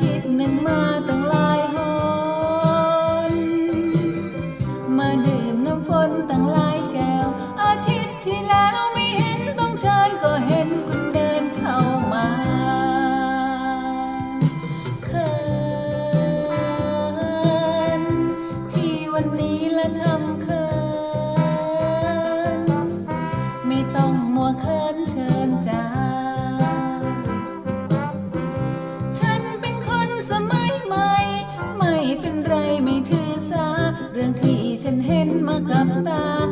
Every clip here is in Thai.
ทิตย์หนึ่งมาตั้งหลายหอนมาดื่มน้ำฝนตั้งหลายแก้ว อาทิตย์ที่แล้วไม่เห็นต้องเชิญก็เห็นคุณเดินเข้ามาเคินที่วันนี้ละทำเคิน ta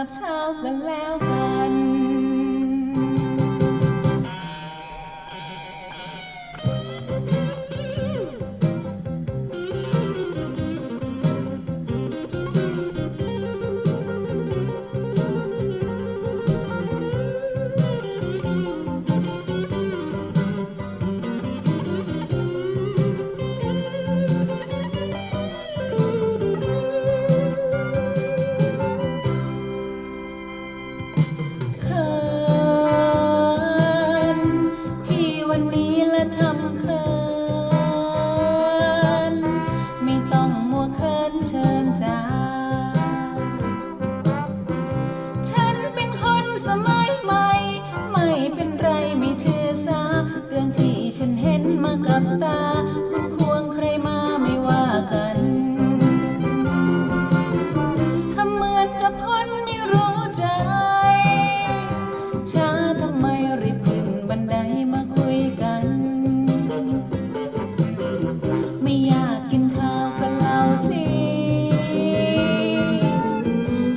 up, talk loud, God. บตา คุณควงใครมาไม่ว่ากันทำเหมือนกับคนไม่รู้ใจ ช้าทำไมรีบขึ้นบันไดมาคุยกัน ไม่อยากกินข้าวกับเราสิ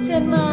เชิญมา